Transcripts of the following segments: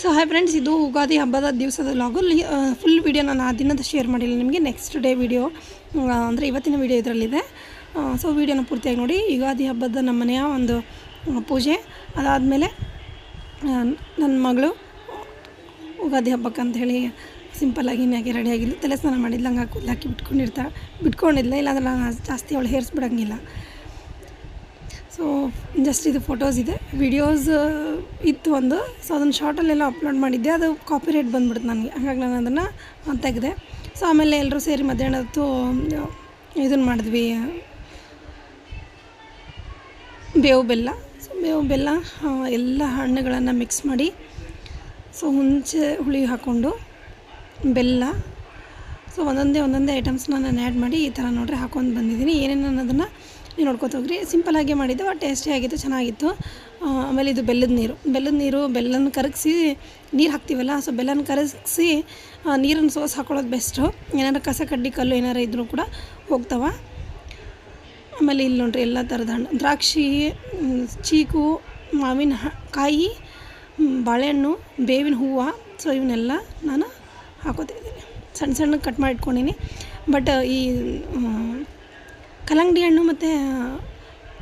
So hi friends ಇದು ಯುಗಾದಿ ಹಬ್ಬದ ದಿವಸದ ಲಾಗು ಫುಲ್ ವೀಡಿಯೋ ನಾನು ಆ ದಿನದ ಶೇರ್ ಮಾಡಿಲ್ಲ. ನಿಮಗೆ ನೆಕ್ಸ್ಟ್ ಡೇ ವೀಡಿಯೋ ಅಂದರೆ ಇವತ್ತಿನ ವೀಡಿಯೋ ಇದರಲ್ಲಿದೆ. ಸೊ ವೀಡಿಯೋನ ಪೂರ್ತಿಯಾಗಿ ನೋಡಿ. ಯುಗಾದಿ ಹಬ್ಬದ ನಮ್ಮ ಮನೆಯ ಒಂದು ಪೂಜೆ. ಅದಾದಮೇಲೆ ನನ್ನ ಮಗಳು ಯುಗಾದಿ ಹಬ್ಬಕ್ಕೆ ಅಂತ ಹೇಳಿ ಸಿಂಪಲ್ಲಾಗಿ ಹಾಕಿ ರೆಡಿಯಾಗಿದ್ದು ತಲೆ ಸ್ನಾನ ಮಾಡಿದ್ಲಂಗೆ ಕೂದಲು ಹಾಕಿ ಬಿಟ್ಕೊಂಡಿರ್ತಾ ಬಿಟ್ಕೊಂಡಿದ್ಲ. ಇಲ್ಲಾಂದ್ರೆ ನಾನು ಜಾಸ್ತಿ ಅವಳು ಹೇರ್ಸ್ ಬಿಡೋಂಗಿಲ್ಲ. ಸೊ ಜಸ್ಟ್ ಇದು. ಫೋಟೋಸ್ ಇದೆ ವಿಡಿಯೋಸ್ ಇತ್ತು ಒಂದು. ಸೊ ಅದನ್ನು ಶಾರ್ಟಲ್ಲೆಲ್ಲ ಅಪ್ಲೋಡ್ ಮಾಡಿದ್ದೆ. ಅದು ಕಾಪಿ ರೇಟ್ ಬಂದ್ಬಿಡ್ತು ನನಗೆ. ಹಾಗಾಗಿ ನಾನು ಅದನ್ನು ತೆಗೆದೆ. ಸೊ ಆಮೇಲೆ ಎಲ್ಲರೂ ಸೇರಿ ಮಧ್ಯಾಹ್ನ ಹೊತ್ತು ಇದನ್ನು ಮಾಡಿದ್ವಿ. ಬೇವು ಬೆಲ್ಲ. ಸೊ ಬೇವು ಬೆಲ್ಲ ಎಲ್ಲ ಹಣ್ಣುಗಳನ್ನು ಮಿಕ್ಸ್ ಮಾಡಿ ಸೊ ಹುಂಚೆ ಹುಳಿ ಹಾಕ್ಕೊಂಡು ಬೆಲ್ಲ. ಸೊ ಒಂದೊಂದೇ ಒಂದೊಂದೇ ಐಟಮ್ಸ್ನ ನಾನು ಆ್ಯಡ್ ಮಾಡಿ ಈ ಥರ ನೋಡ್ರಿ ಹಾಕೊಂಡು ಬಂದಿದ್ದೀನಿ. ಏನೇನು ಅನ್ನೋದನ್ನು ನೀವು ನೋಡ್ಕೊತೋಗ್ರಿ ಆಗಿ ಮಾಡಿದ್ದೆ, ಬಟ್ ಟೇಸ್ಟಿ ಆಗಿತ್ತು, ಚೆನ್ನಾಗಿತ್ತು. ಆಮೇಲೆ ಇದು ಬೆಲ್ಲದ ನೀರು. ಬೆಲ್ಲದ ನೀರು, ಬೆಲ್ಲನ ಕರಗಿಸಿ ನೀರು ಹಾಕ್ತೀವಲ್ಲ, ಸೊ ಬೆಲ್ಲನ ಕರಗಿಸಿ ನೀರನ್ನು ಸೋಸ್ ಹಾಕೊಳ್ಳೋದು ಬೆಸ್ಟು ಏನಾರು ಕಸ ಕಡ್ಡಿ, ಕಲ್ಲು ಏನಾರು ಇದ್ರೂ ಕೂಡ ಹೋಗ್ತಾವ. ಆಮೇಲೆ ಇಲ್ಲಿ ನೋಡ್ರಿ ಎಲ್ಲ ಥರದ ಹಣ್ಣು. ದ್ರಾಕ್ಷಿ ಚೀಕು, ಮಾವಿನ ಕಾಯಿ ಬಾಳೆಹಣ್ಣು, ಬೇವಿನ ಹೂವು. ಸೊ ಇವನ್ನೆಲ್ಲ ನಾನು ಹಾಕೋತಿದ್ದೀನಿ ಸಣ್ಣ ಸಣ್ಣ ಕಟ್ ಮಾಡಿ ಇಟ್ಕೊಂಡೀನಿ ಬಟ್ ಈ ಕಲ್ಲಂಗಡಿ ಹಣ್ಣು ಮತ್ತು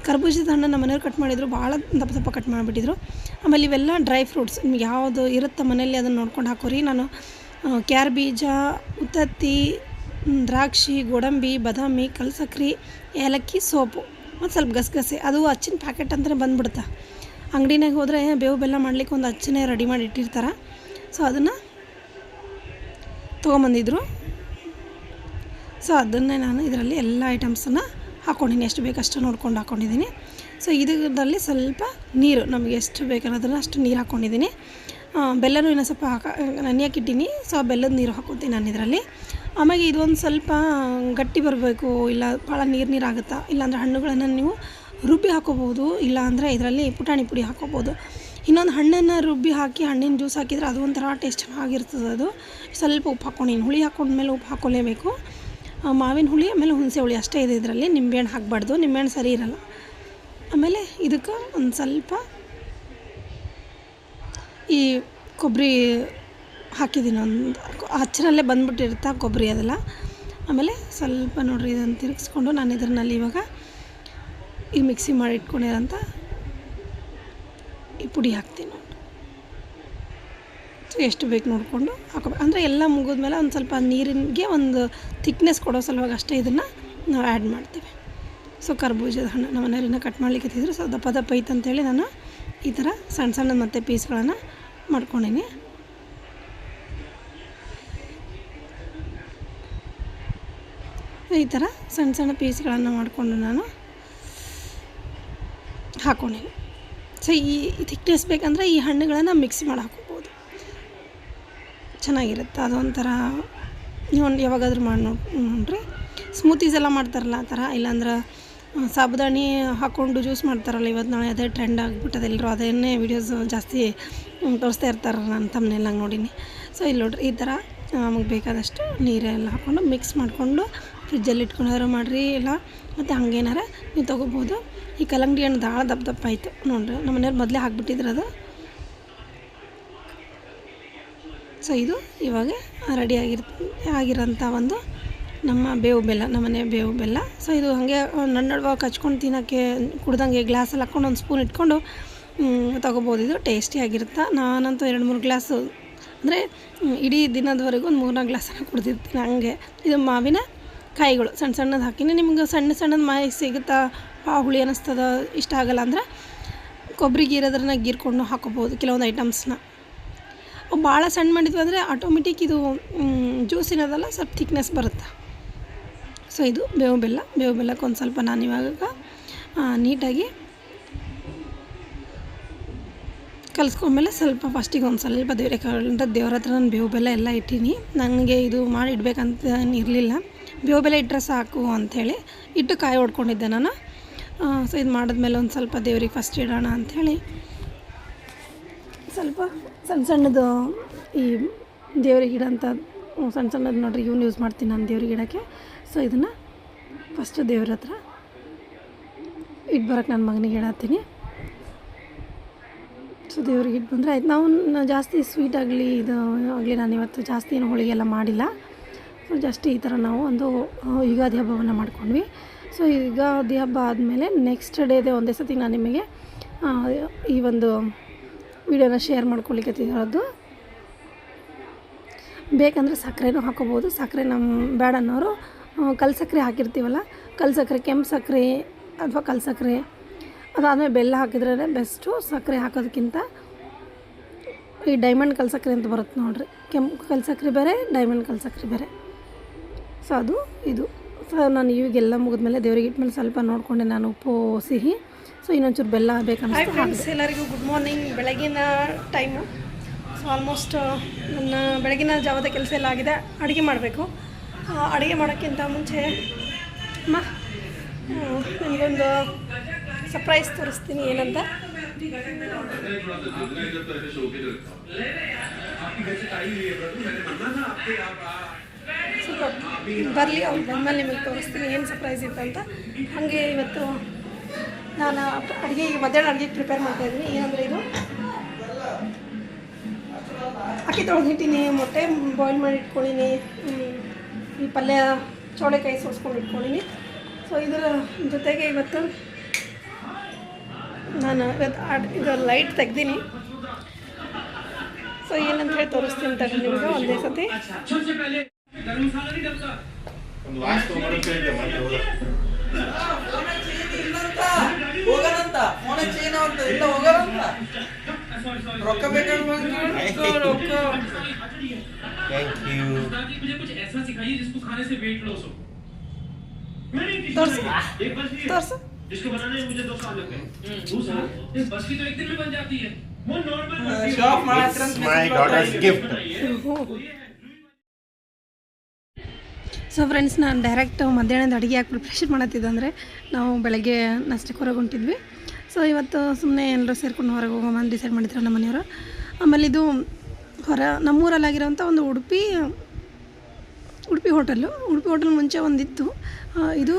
ಕರ್ಬೂಜದ ಹಣ್ಣು ನಮ್ಮ ಮನೆಯವ್ರು ಕಟ್ ಮಾಡಿದರು. ಭಾಳ ದಪ್ಪ ದಪ್ಪ ಕಟ್ ಮಾಡಿಬಿಟ್ಟಿದ್ರು. ಆಮೇಲೆ ಇವೆಲ್ಲ ಡ್ರೈ ಫ್ರೂಟ್ಸ್ ನಿಮ್ಗೆ ಯಾವುದು ಇರುತ್ತೆ ಮನೇಲಿ ಅದನ್ನು ನೋಡ್ಕೊಂಡು ಹಾಕೋರಿ. ನಾನು ಕ್ಯಾರ್ ಬೀಜ, ಉತ್ತತ್ತಿ ದ್ರಾಕ್ಷಿ, ಗೋಡಂಬಿ, ಬಾದಾಮಿ, ಕಲ್ಸಕ್ರಿ, ಏಲಕ್ಕಿ, ಸೋಪು. ಮತ್ತು ಸ್ವಲ್ಪ ಗಸಗಸೆ. ಅದು ಅಚ್ಚಿನ ಪ್ಯಾಕೆಟ್ ಅಂತಲೇ ಬಂದ್ಬಿಡುತ್ತೆ. ಅಂಗಡಿನಾಗ ಹೋದರೆ ಬೇವು ಬೆಲ್ಲ ಮಾಡ್ಲಿಕ್ಕೆ ಒಂದು ಅಚ್ಚನೇ ರೆಡಿ ಮಾಡಿ ಇಟ್ಟಿರ್ತಾರೆ. ಸೊ ಅದನ್ನು ತೊಗೊಂಬಂದಿದ್ರು. ಸೊ ಅದನ್ನೇ ನಾನು ಇದರಲ್ಲಿ ಎಲ್ಲ ಐಟಮ್ಸನ್ನು ಹಾಕ್ಕೊಂಡಿನಿ ಎಷ್ಟು ಬೇಕು ಅಷ್ಟು ನೋಡ್ಕೊಂಡು ಹಾಕ್ಕೊಂಡಿದ್ದೀನಿ. ಸೊ ಇದರಲ್ಲಿ ಸ್ವಲ್ಪ ನೀರು, ನಮಗೆ ಎಷ್ಟು ಬೇಕನ್ನೋದನ್ನು ಅಷ್ಟು ನೀರು ಹಾಕ್ಕೊಂಡಿದ್ದೀನಿ. ಬೆಲ್ಲನೂ ಇನ್ನೂ ಸ್ವಲ್ಪ ಹಾಕ ನೆನೆಯಕ್ಕಿಟ್ಟೀನಿ ಸೊ ಬೆಲ್ಲದ ನೀರು ಹಾಕೋತೀನಿ ನಾನು ಇದರಲ್ಲಿ. ಆಮೇಲೆ ಇದೊಂದು ಸ್ವಲ್ಪ ಗಟ್ಟಿ ಬರಬೇಕು, ಇಲ್ಲ ಭಾಳ ನೀರು ನೀರು ಆಗುತ್ತಾ? ಇಲ್ಲಾಂದ್ರೆ ಹಣ್ಣುಗಳನ್ನು ನೀವು ರುಬ್ಬಿ ಹಾಕೋಬೋದು ಇಲ್ಲಾಂದರೆ ಇದರಲ್ಲಿ ಪುಟಾಣಿ ಪುಡಿ ಹಾಕೋಬೋದು ಇನ್ನೊಂದು ಹಣ್ಣನ್ನು ರುಬ್ಬಿ ಹಾಕಿ, ಹಣ್ಣಿನ ಜ್ಯೂಸ್ ಹಾಕಿದರೆ ಅದು ಒಂಥರ ಟೇಸ್ಟ್ ಚೆನ್ನಾಗಿರ್ತದೆ ಅದು. ಸ್ವಲ್ಪ ಉಪ್ಪು ಹಾಕ್ಕೊಂಡಿನಿ ಹುಳಿ ಹಾಕ್ಕೊಂಡ್ಮೇಲೆ ಉಪ್ಪು ಹಾಕ್ಕೊಳ್ಳೇಬೇಕು ಮಾವಿನ ಹುಳಿ, ಆಮೇಲೆ ಹುಣಸೆ ಹುಳಿ ಅಷ್ಟೇ ಇದೆ ಇದರಲ್ಲಿ. ನಿಂಬೆಹಣ್ಣು ಹಾಕಬಾರ್ದು, ನಿಂಬೆಹಣ್ಣು ಸರಿ ಇರಲ್ಲ. ಆಮೇಲೆ ಇದಕ್ಕೆ ಒಂದು ಸ್ವಲ್ಪ ಈ ಕೊಬ್ಬರಿ ಹಾಕಿದ್ದೀನಿ ಒಂದು ಹಚ್ಚಿನಲ್ಲೇ ಬಂದ್ಬಿಟ್ಟಿರುತ್ತೆ ಕೊಬ್ಬರಿ ಅದೆಲ್ಲ. ಆಮೇಲೆ ಸ್ವಲ್ಪ ನೋಡಿರಿ ಇದನ್ನು ತಿರುಗಿಸ್ಕೊಂಡು ನಾನು ಇದರಲ್ಲಿ ಇವಾಗ ಈ ಮಿಕ್ಸಿ ಮಾಡಿ ಇಟ್ಕೊಂಡಿರೋಂಥ ಈ ಪುಡಿ ಹಾಕ್ತೀನಿ. ಸೊ ಎಷ್ಟು ಬೇಕು ನೋಡಿಕೊಂಡು ಹಾಕೋಬೇಕು. ಅಂದರೆ ಎಲ್ಲ ಮುಗಿದ್ಮೇಲೆ ಒಂದು ಸ್ವಲ್ಪ ನೀರಿಗೆ ಒಂದು ಥಿಕ್ನೆಸ್ ಕೊಡೋ ಸಲುವಾಗಿ ಅಷ್ಟೇ ಇದನ್ನು ನಾವು ಆ್ಯಡ್ ಮಾಡ್ತೀವಿ. ಸೊ ಕರ್ಬೂಜದ ಹಣ್ಣು ನಮ್ಮ ಮನೆಯವ್ರನ್ನ ಕಟ್ ಮಾಡ್ಲಿಕ್ಕೆ ಸೊ ದಪ್ಪ ದಪ್ಪ ಐತೆ ಅಂತೇಳಿ ನಾನು ಈ ಥರ ಸಣ್ಣ ಸಣ್ಣ ಮತ್ತು ಪೀಸ್ಗಳನ್ನು ಮಾಡ್ಕೊಂಡೀನಿ. ಈ ಥರ ಸಣ್ಣ ಸಣ್ಣ ಪೀಸ್ಗಳನ್ನು ಮಾಡಿಕೊಂಡು ನಾನು ಹಾಕ್ಕೊಂಡೀನಿ ಸೊ ಈ ಥಿಕ್ನೆಸ್ ಬೇಕಂದರೆ ಈ ಹಣ್ಣುಗಳನ್ನು ಮಿಕ್ಸ್ ಮಾಡಿ ಚೆನ್ನಾಗಿರುತ್ತೆ. ಅದೊಂಥರ ನೀವು ಯಾವಾಗಾದ್ರೂ ಮಾಡಿ ನೋಡಿ ನೋಡ್ರಿ. ಸ್ಮೂತೀಸ್ ಎಲ್ಲ ಮಾಡ್ತಾರಲ್ಲ ಆ ಥರ. ಇಲ್ಲಾಂದ್ರೆ ಸಾಬುದಾಣಿ ಹಾಕ್ಕೊಂಡು ಜ್ಯೂಸ್ ಮಾಡ್ತಾರಲ್ಲ ಇವತ್ತು ನಾಳೆ ಅದೇ ಟ್ರೆಂಡ್ ಆಗಿಬಿಟ್ಟದೆ. ಎಲ್ಲರೂ ಅದನ್ನೇ ವೀಡಿಯೋಸ್ ಜಾಸ್ತಿ ತೋರಿಸ್ತಾ ಇರ್ತಾರೆ ನಾನು ತಮ್ಮನೆಲ್ಲ ನೋಡೀನಿ. ಸೊ ಇಲ್ಲಿ ನೋಡ್ರಿ, ಈ ಥರ ನಮಗೆ ಬೇಕಾದಷ್ಟು ನೀರೆಲ್ಲ ಹಾಕ್ಕೊಂಡು ಮಿಕ್ಸ್ ಮಾಡಿಕೊಂಡು ಫ್ರಿಜ್ಜಲ್ಲಿ ಇಟ್ಕೊಂಡಾರ ಮಾಡಿರಿ, ಇಲ್ಲ, ಮತ್ತು ಹಂಗೇನಾರ ನೀವು ತೊಗೋಬೋದು. ಈ ಕಲ್ಲಂಗಡಿ ಹಣ್ಣು ಭಾಳ ದಪ್ಪ ದಪ್ಪ ಆಯಿತು. ನೋಡಿರಿ ನಮ್ಮ ಮನೆಯವ್ರು ಮೊದಲೇ ಹಾಕ್ಬಿಟ್ಟಿದ್ರು ಅದು. ಸೊ ಇದು ಇವಾಗ ರೆಡಿ ಆಗಿರ್, ಆಗಿರೋಂಥ ಒಂದು ನಮ್ಮ ಬೇವು ಬೆಲ್ಲ ನಮ್ಮನೆ ಬೇವು ಬೆಲ್ಲ. ಸೊ ಇದು ಹಾಗೆ ನನ್ನ ನಡುವಾಗ ಹಚ್ಕೊಂಡು ತಿನ್ನೋಕ್ಕೆ, ಕುಡ್ದಂಗೆ ಗ್ಲಾಸಲ್ಲಿ ಹಾಕ್ಕೊಂಡು ಒಂದು ಸ್ಪೂನ್ ಇಟ್ಕೊಂಡು ತೊಗೋಬೋದು. ಇದು ಟೇಸ್ಟಿ ಆಗಿರುತ್ತೆ? ನಾನಂತೂ ಎರಡು ಮೂರು ಗ್ಲಾಸು ಅಂದರೆ ಇಡೀ ದಿನದವರೆಗೂ ಒಂದು ಮೂರ್ನಾಲ್ಕು ಗ್ಲಾಸನ್ನು ಕುಡ್ದಿರ್ತೀನಿ ಹಂಗೆ. ಇದು ಮಾವಿನ ಕಾಯಿಗಳು. ಸಣ್ಣ ಸಣ್ಣದು ಹಾಕಿನಿ. ನಿಮ್ಗೆ ಸಣ್ಣ ಸಣ್ಣದು ಮಾಯಿ ಸಿಗುತ್ತಾ? ಆ ಹುಳಿ ಅನ್ನಿಸ್ತದ ಇಷ್ಟ ಆಗಲ್ಲ ಅಂದ್ರೆ ಕೊಬ್ಬರಿ ಗೀರೋದ್ರನ್ನ ಗೀರ್ಕೊಂಡು ಹಾಕೋಬೋದು ಕೆಲವೊಂದು ಐಟಮ್ಸ್ನ ಭಾಳ ಸಣ್ಣ ಮಾಡಿದ್ವಿ ಅಂದರೆ ಆಟೋಮೆಟಿಕ್ ಇದು ಜ್ಯೂಸ್ ಏನದಲ್ಲ ಸ್ವಲ್ಪ ಥಿಕ್ನೆಸ್ ಬರುತ್ತೆ. ಸೊ ಇದು ಬೇವು ಬೆಲ್ಲ. ಬೇವು ಬೆಲ್ಲಕ್ಕೆ ಒಂದು ಸ್ವಲ್ಪ ನಾನು ಇವಾಗ ನೀಟಾಗಿ ಕಲಿಸ್ಕೊಂಡ್ಮೇಲೆ ಸ್ವಲ್ಪ ಫಸ್ಟಿಗೆ ಒಂದು ಸ್ವಲ್ಪ ದೇವ್ರೆ ಕಂಡ್ರೆ ದೇವ್ರ ಹತ್ರ ನಾನು ಬೇವು ಬೆಲ್ಲ ಎಲ್ಲ ಇಟ್ಟೀನಿ. ನನಗೆ ಇದು ಮಾಡಿ ಇಡಬೇಕಂತ ಇರಲಿಲ್ಲ. ಬೇವು ಬೆಲ್ಲ ಇಟ್ಟರೆ ಸಾಕು ಅಂಥೇಳಿ ಇಟ್ಟು ಕಾಯಿ ಹೊಡ್ಕೊಂಡಿದ್ದೆ ನಾನು. ಸೊ ಇದು ಮಾಡಿದ್ಮೇಲೆ ಒಂದು ಸ್ವಲ್ಪ ದೇವ್ರಿಗೆ ಫಸ್ಟ್ ಇಡೋಣ ಅಂಥೇಳಿ ಸ್ವಲ್ಪ ಸಣ್ಣ ಸಣ್ಣದು ಈ ದೇವ್ರಿಗೆ ಗಿಡ ಅಂತ ಸಣ್ಣ ಸಣ್ಣದು ನೋಡ್ರಿ, ಇವ್ನು ಯೂಸ್ ಮಾಡ್ತೀನಿ ನಾನು ದೇವ್ರಿಗೆ ಗಿಡಕ್ಕೆ. ಸೊ ಇದನ್ನು ಫಸ್ಟ್ ದೇವ್ರ ಹತ್ರ ಇಟ್ಟು ಬರೋಕ್ಕೆ ನನ್ನ ಮಗನಿಗೆ ಹೇಳತ್ತೀನಿ ಸೊ ದೇವ್ರಿಗೆ ಇಟ್ಟು ಬಂದರೆ ಆಯ್ತು. ನಾವು ಜಾಸ್ತಿ ಸ್ವೀಟ್ ಆಗಲಿ, ಇದು ಆಗಲಿ ನಾನು ಇವತ್ತು ಜಾಸ್ತಿ ಏನು ಹೋಳಿಗೆ ಎಲ್ಲ ಮಾಡಿಲ್ಲ. ಸೊ ಜಸ್ಟ್ ಈ ಥರ ನಾವು ಒಂದು ಯುಗಾದಿ ಹಬ್ಬವನ್ನು ಮಾಡ್ಕೊಂಡ್ವಿ. ಸೊ ಯುಗಾದಿ ಹಬ್ಬ ಆದಮೇಲೆ ನೆಕ್ಸ್ಟ್ ಡೇದೇ ಒಂದೇ ಸತಿ ನಾನು ನಿಮಗೆ ಈ ಒಂದು ವಿಡಿಯೋನ ಶೇರ್ ಮಾಡ್ಕೊಳ್ಲಿಕ್ಕೆ ಬೇಕಂದರೆ ಸಕ್ಕರೆನೂ ಹಾಕೋಬೋದು. ಸಕ್ಕರೆ ನಮ್ಮ ಬೇಡ ಅನ್ನೋರು ಕಲ್ ಸಕ್ಕರೆ ಹಾಕಿರ್ತೀವಲ್ಲ, ಕಲ್ ಸಕ್ಕರೆ, ಕೆಂಪು ಸಕ್ಕರೆ ಅಥವಾ ಕಲ್ ಸಕ್ಕರೆ, ಅದಾದಮೇಲೆ ಬೆಲ್ಲ ಹಾಕಿದ್ರೇ ಬೆಸ್ಟು. ಸಕ್ಕರೆ ಹಾಕೋದಕ್ಕಿಂತ ಈ ಡೈಮಂಡ್ ಕಲ್ ಸಕ್ಕರೆ ಅಂತ ಬರುತ್ತೆ ನೋಡಿರಿ. ಕೆಂಪು ಕಲ್ ಸಕ್ಕರೆ ಬೇರೆ, ಡೈಮಂಡ್ ಕಲ್ ಸಕ್ಕರೆ ಬೇರೆ. ಸೊ ಅದು ಇದು. ಸೊ ನಾನು ಇವಾಗೆಲ್ಲ ಮುಗಿದ್ಮೇಲೆ ದೇವ್ರಿಗೆ ಇಟ್ಮೇಲೆ ಸ್ವಲ್ಪ ನೋಡಿಕೊಂಡೆ ನಾನು ಉಪ್ಪು ಸಿಹಿ. ಸೊ ಇನ್ನೊಂಚೂರು ಬೆಲ್ಲ ಬೇಕಂತ ಫ್ರೆಂಡ್ಸ್ ಎಲ್ಲರಿಗೂ ಗುಡ್ ಮಾರ್ನಿಂಗ್ ಬೆಳಗಿನ ಟೈಮು ಸೊ ಆಲ್ಮೋಸ್ಟ್ ನನ್ನ ಬೆಳಗಿನ ಜಾವದ ಕೆಲಸ ಎಲ್ಲ ಆಗಿದೆ. ಅಡುಗೆ ಮಾಡಬೇಕು. ಅಡುಗೆ ಮಾಡೋಕ್ಕಿಂತ ಮುಂಚೆ ಅಮ್ಮ ನನಗೊಂದು ಸರ್ಪ್ರೈಸ್ ತೋರಿಸ್ತೀನಿ ಏನಂತ. ಸ್ವಲ್ಪ ಬರಲಿ ಅವ್ರು ಬಂದಮೇಲೆ ನಿಮಗೆ ತೋರಿಸ್ತೀನಿ ಏನು ಸರ್ಪ್ರೈಸ್ ಇತ್ತು ಅಂತ ಹಾಗೆ ಇವತ್ತು ನಾನು ಅಡುಗೆ ಮಧ್ಯಾಹ್ನ ಅಡುಗೆ ಪ್ರಿಪೇರ್ ಮಾಡ್ತಾ ಇದ್ದೀನಿ. ಏನಂದರೆ ಇದು ಅಕ್ಕಿ ತೊಳೆದಿಟ್ಟಿನಿ ಮೊಟ್ಟೆ ಬಾಯ್ಲ್ ಮಾಡಿ ಇಟ್ಕೊಂಡಿನಿ ಈ ಪಲ್ಯ ಚೌಳೆಕಾಯಿ ಸೋಸ್ಕೊಂಡು ಇಟ್ಕೊಂಡಿನಿ. ಸೊ ಇದರ ಜೊತೆಗೆ ಇವತ್ತು ನಾನು ಇವತ್ತು ಇದು ಲೈಟ್ ತೆಗ್ದೀನಿ. ಸೊ ಏನಂತ ಹೇಳಿ ತೋರಿಸ್ತೀನಿ ತಗೊಳ್ಳಿ ನಿಮಗೆ ಒಂದೇ ಸತಿ ವಾಚ್ ತೊಗೊಂಬರೋಕೆ ಹೇಳಿದ್ದೆ ಮೊನ್ನೆ ಹೋದ. ಹೋಗೋಣಂತ ಫೋನ್ ಚೇನ್ ಅಂತ ಇಲ್ಲ ಹೋಗೋಣಂತ ರೊಕ್ಕ ಬೇಕಾದ್ರೆ ರೊಕ್ಕ Thank you. मुझे कुछ ऐसा सिखाइए जिसको खाने से वेट लॉस हो मैं नहीं किसी तोर्स। को- एक बस की है, ತೋರಿಸು जिसको बनाने में मुझे दो साल लग गए दूसरा इस बस की तो एक दिन में बन जाती है वो normal show of ಮಾಡತ್ರ It's my daughter's gift. So friends ನಾನು ಡೈರೆಕ್ಟ್ ಮಧ್ಯಾಹ್ನದ ಅಡುಗೆ ಯಾಕೆ ಪ್ರಿಪ್ರೇಷನ್ ಮಾಡತ್ತಿದ್ದೆ ಅಂದರೆ ನಾವು ಬೆಳಗ್ಗೆ ನಾಷ್ಟಕ್ಕೆ ಹೊರಗೆ ಹೊಂಟಿದ್ವಿ ಸೊ ಇವತ್ತು ಸುಮ್ಮನೆ ಎಲ್ಲರೂ ಸೇರ್ಕೊಂಡು ಹೊರಗೆ ಹೋಗೋಣ ಅಂತ ಡಿಸೈಡ್ ಮಾಡಿದ್ರು ನಮ್ಮ ಮನೆಯವರು. ಆಮೇಲೆ ಇದು ಹೊರ ನಮ್ಮೂರಲ್ಲಾಗಿರೋಂಥ ಒಂದು ಉಡುಪಿ ಉಡುಪಿ ಹೋಟೆಲು ಉಡುಪಿ ಹೋಟೆಲ್ ಮುಂಚೆ ಒಂದಿತ್ತು. ಇದು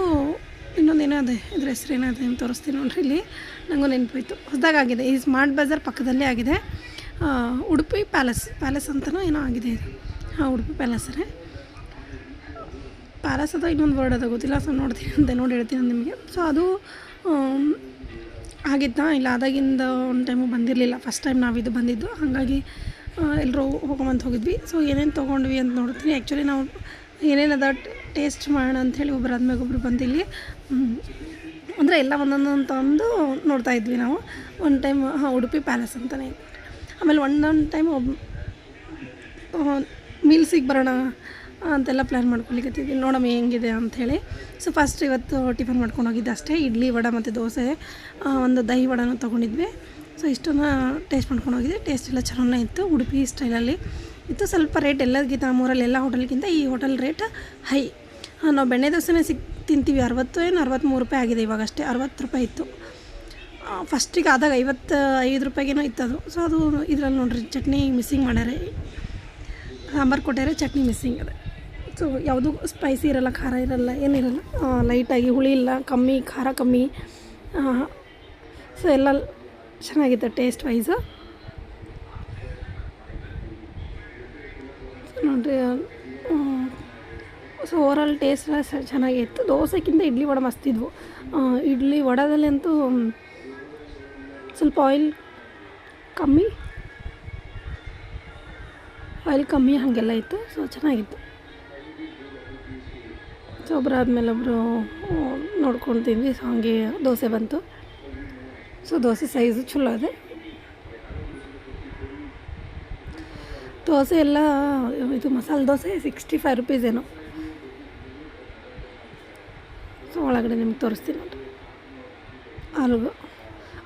ಇನ್ನೊಂದು ಏನೋ ಅದೇ, ಇದ್ರ ಹೆಸ್ರು ಏನದೆ ಅಂತ ತೋರಿಸ್ತೀನಿ ನೋಡ್ರಿ ಇಲ್ಲಿ. ನನಗೂ ನೆನಪೋಯ್ತು ಹೊಸದಾಗಿದೆ ಈ ಸ್ಮಾರ್ಟ್ ಬಜಾರ್ ಪಕ್ಕದಲ್ಲೇ ಆಗಿದೆ. ಉಡುಪಿ ಪ್ಯಾಲೇಸ್ ಪ್ಯಾಲೇಸ್ ಅಂತಲೂ ಏನೋ ಆಗಿದೆ ಇದು. ಹಾಂ ಉಡುಪಿ ಪ್ಯಾಲೇಸರೇ ಪ್ಯಾಲೇಸ್ ಅಥವಾ ಇನ್ನೊಂದು ವರ್ಡ್ ಅದು ಗೊತ್ತಿಲ್ಲ ಸೊ ನೋಡ್ತೀನಿ ಅಂತ, ನೋಡಿ ಹೇಳ್ತೀನಿ ನಿಮಗೆ. ಸೊ ಅದು ಆಗಿತ್ತಾ ಇಲ್ಲ ಆದಾಗಿಂದ ಒಂದು ಟೈಮು ಬಂದಿರಲಿಲ್ಲ. ಫಸ್ಟ್ ಟೈಮ್ ನಾವಿದು ಬಂದಿದ್ದು. ಹಾಗಾಗಿ ಎಲ್ಲರೂ ಹೋಗೋಮಂತ ಹೋಗಿದ್ವಿ. ಸೊ ಏನೇನು ತೊಗೊಂಡ್ವಿ ಅಂತ ನೋಡ್ತೀನಿ. ಆ್ಯಕ್ಚುಲಿ ನಾವು ಏನೇನದ ಟೇಸ್ಟ್ ಮಾಡೋಣ ಅಂಥೇಳಿ ಒಬ್ರು ಆದ್ಮೇಲೆ ಒಬ್ಬರು ಬಂದಿಲ್ಲಿ. ಅಂದರೆ ಎಲ್ಲ ಒಂದೊಂದು ತಂದು ನೋಡ್ತಾ ಇದ್ವಿ ನಾವು. ಒಂದು ಟೈಮ್ ಹಾಂ, ಉಡುಪಿ ಪ್ಯಾಲೇಸ್ ಅಂತಲೇ ಆಮೇಲೆ ಒಂದೊಂದು ಟೈಮ್ ಒಬ್ಬ ಮೀಲ್ಸಿಗೆ ಬರೋಣ ಅಂತೆಲ್ಲ ಪ್ಲ್ಯಾನ್ ಮಾಡ್ಕೊಳಿಕತ್ತಿದ್ವಿ ನೋಡಮ್ಮ ಹೆಂಗಿದೆ ಅಂಥೇಳಿ. ಸೊ ಫಸ್ಟ್ ಇವತ್ತು ಟಿಫನ್ ಮಾಡ್ಕೊಂಡು ಹೋಗಿದ್ದೆ ಅಷ್ಟೇ. ಇಡ್ಲಿ ವಡೆ ಮತ್ತು ದೋಸೆ ಒಂದು ದಹಿ ವಡೆನೂ ತೊಗೊಂಡಿದ್ವಿ. ಸೊ ಇಷ್ಟನ್ನು ಟೇಸ್ಟ್ ಮಾಡ್ಕೊಂಡು ಹೋಗಿದ್ದೆ. ಟೇಸ್ಟ್ ಎಲ್ಲ ಚೆನ್ನಾಗೇ ಇತ್ತು. ಉಡುಪಿ ಸ್ಟೈಲಲ್ಲಿ ಇತ್ತು. ಸ್ವಲ್ಪ ರೇಟ್ ಎಲ್ಲದಕ್ಕಿಂತ ನಮ್ಮೂರಲ್ಲಿ ಎಲ್ಲ ಹೋಟೆಲ್ಗಿಂತ ಈ ಹೋಟೆಲ್ ರೇಟ್ ಹೈ ನಾವು ಬೆಣ್ಣೆ ದೋಸೆನೇ ಸಿಕ್, ತಿಂತೀವಿ. ಅರವತ್ತು ಏನು ಅರವತ್ತ್ಮೂರು ರೂಪಾಯಿ ಆಗಿದೆ ಇವಾಗ ಅಷ್ಟೇ. ಅರವತ್ತು ರೂಪಾಯಿ ಇತ್ತು. ಫಸ್ಟಿಗೆ ಆದಾಗ ಐವತ್ತು ಐದು ರೂಪಾಯಿಗೇನೋ ಇತ್ತು ಅದು. ಸೊ ಅದು ಇದರಲ್ಲಿ ನೋಡಿರಿ, ಚಟ್ನಿ ಮಿಸ್ಸಿಂಗ್ ಮಾಡ್ಯಾರೆ. ಸಾಂಬಾರು ಕೊಟ್ಟಾರೆ, ಚಟ್ನಿ ಮಿಸ್ಸಿಂಗ್ ಅದ. ಸೊ ಯಾವುದು ಸ್ಪೈಸಿ ಇರಲ್ಲ, ಖಾರ ಇರಲ್ಲ ಏನಿರಲ್ಲ ಲೈಟಾಗಿ ಹುಳಿ ಇಲ್ಲ, ಕಮ್ಮಿ, ಖಾರ ಕಮ್ಮಿ. ಸೊ ಎಲ್ಲ ಚೆನ್ನಾಗಿತ್ತು ಟೇಸ್ಟ್ ವೈಸು ನೋಡಿರಿ ಸೊ ಓವರಾಲ್ ಟೇಸ್ಟ್ ಎಲ್ಲ ಸ- ಚೆನ್ನಾಗಿತ್ತು. ದೋಸೆಗಿಂತ ಇಡ್ಲಿ ವಡೆ ಮಸ್ತಿದ್ವು ಇಡ್ಲಿ ವಡದಲ್ಲಿ ಅಂತೂ ಸ್ವಲ್ಪ ಆಯಿಲ್ ಕಮ್ಮಿ ಆಯಿಲ್ ಕಮ್ಮಿ ಹಾಗೆಲ್ಲ ಇತ್ತು. ಸೊ ಚೆನ್ನಾಗಿತ್ತು. ಸೊ ಆದಮೇಲೆ ಒಬ್ಬರು ನೋಡ್ಕೊಂಡು ತಿಂದ್ವಿ ಸೊ ಹಂಗೆ ದೋಸೆ ಬಂತು. ಸೊ ದೋಸೆ ಸೈಜು ಚಲೋ ಇದೆ. ದೋಸೆ ಎಲ್ಲ, ಇದು masala dosa sixty five rupees ಏನು. ಸೊ ಒಳಗಡೆ ನಿಮ್ಗೆ ತೋರಿಸ್ತೀನಿ ನೋಡಿರಿ. ಆಲೂಗು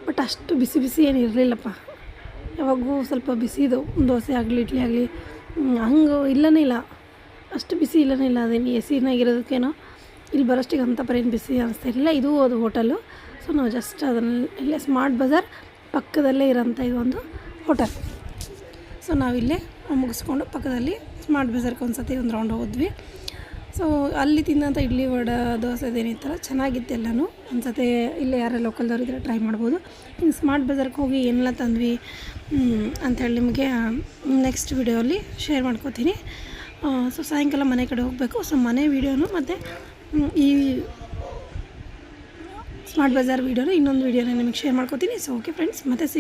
ಬಟ್ ಅಷ್ಟು ಬಿಸಿ ಬಿಸಿ ಏನು ಇರಲಿಲ್ಲಪ್ಪ. ಯಾವಾಗೂ ಸ್ವಲ್ಪ ಬಿಸಿ ದೋಸೆ ಆಗಲಿ, ಇಡ್ಲಿ ಆಗಲಿ ಹಂಗೆ ಇಲ್ಲನೇ ಇಲ್ಲ. ಅಷ್ಟು ಬಿಸಿ ಇಲ್ಲನೇ ಇಲ್ಲ, ಅದೇನು ಎ ಸಿನಾಗಿರೋದಕ್ಕೇನೋ ಇಲ್ಲಿ ಬರೋಷ್ಟಿಗೆ ಅಂತ ಪರೇನು ಬಿಸಿ ಅನಿಸ್ತಾ ಇರಲಿಲ್ಲ. ಇದು ಅದು ಹೋಟೆಲು ಸೊ ನಾವು ಜಸ್ಟ್ ಅದನ್ನು ಇಲ್ಲೇ ಸ್ಮಾರ್ಟ್ ಬಜಾರ್ ಪಕ್ಕದಲ್ಲೇ ಇರೋಂಥ ಇದೊಂದು ಹೋಟೆಲ್ ಸೊ ನಾವಿಲ್ಲೇ ಮುಗಿಸ್ಕೊಂಡು ಪಕ್ಕದಲ್ಲಿ ಸ್ಮಾರ್ಟ್ ಬಜಾರ್ಗೆ ಒಂದು ಸತಿ ಒಂದು ರೌಂಡ್ ಹೋದ್ವಿ. ಸೊ ಅಲ್ಲಿ ತಿಂದಂಥ ಇಡ್ಲಿ ವಡ, ದೋಸೆ ಏನಿತ್ತಲ್ಲ ಚೆನ್ನಾಗಿತ್ತು ಎಲ್ಲನೂ. ಒಂದ್ಸತಿ ಇಲ್ಲೇ ಯಾರೇ ಲೋಕಲ್ದವ್ರು ಇದ್ದರೆ ಟ್ರೈ ಮಾಡ್ಬೋದು. ಇನ್ನು ಸ್ಮಾರ್ಟ್ ಬಜಾರ್ಗೆ ಹೋಗಿ ಏನೆಲ್ಲ ತಂದ್ವಿ ಅಂಥೇಳಿ ನಿಮಗೆ ನೆಕ್ಸ್ಟ್ ವಿಡಿಯೋಲಿ ಶೇರ್ ಮಾಡ್ಕೋತೀನಿ. ಸೊ ಸಾಯಂಕಾಲ ಮನೆ ಕಡೆ ಹೋಗಬೇಕು. ಸೊ ಮನೆ ವೀಡಿಯೋನು ಮತ್ತು ಈ ಸ್ಮಾರ್ಟ್ ಬಜಾರ್ ವೀಡಿಯೋನು ಇನ್ನೊಂದು ವೀಡಿಯೋನ ನಿಮಗೆ ಶೇರ್ ಮಾಡ್ಕೋತೀನಿ. ಸೊ ಓಕೆ ಫ್ರೆಂಡ್ಸ್ ಮತ್ತೆ ಸಿಗ್